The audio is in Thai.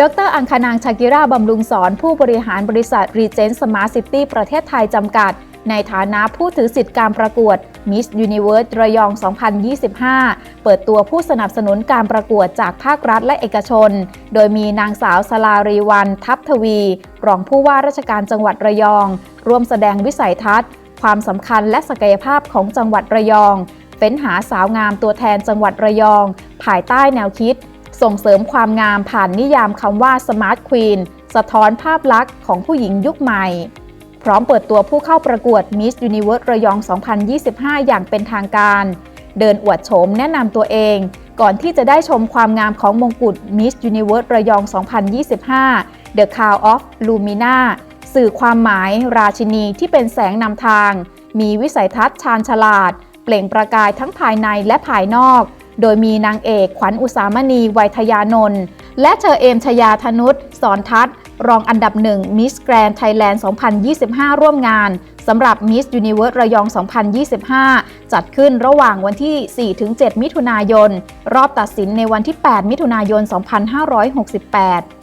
ดร อังคณางชากิราบำรุงสอนผู้บริหารบริษัท Regent Smart City ประเทศไทยจำกัด ในฐานะผู้ถือสิทธิการประกวด Miss Universe ระยอง 2025 เปิดตัวผู้สนับสนุนการประกวดจากภาครัฐและเอกชน โดยมีนางสาวสลารีวัน ทัพทวี รองผู้ว่าราชการจังหวัดระยอง ร่วมแสดงวิสัยทัศน์ ความสำคัญและศักยภาพของจังหวัดระยอง เฟ้นหาสาวงามตัวแทนจังหวัดระยอง ภายใต้แนวคิด ส่งเสริมความงามผ่านนิยามคำว่า Smart Queen สะท้อนภาพลักษณ์ของผู้หญิงยุคใหม่ พร้อมเปิดตัวผู้เข้าประกวด Miss Universe ระยอง 2025 อย่างเป็นทางการ เดินอวดโฉมแนะนำตัวเอง ก่อนที่จะได้ชมความงามของมงกุฎ Miss Universe ระยอง 2025 The Crown of Lumina สื่อความหมายราชินีที่เป็นแสงนำทาง มีวิสัยทัศน์ชาญฉลาด เปล่งประกายทั้งภายในและภายนอก โดยมีนางเอกขวัญอุสามณีไวยทยานนท์และเชอเอมชยาธนุษสอนทัศน์รองอันดับหนึ่งมิสแกรน d ไทยแลนด์ 2025 ร่วมงานสำหรับมิสยูนิเวิร์สระยอง 2025 จัดขึ้นระหว่างวันที่ 4-7 มิถุนายน รอบตัดสินในวันที่ 8 มิถุนายน 2568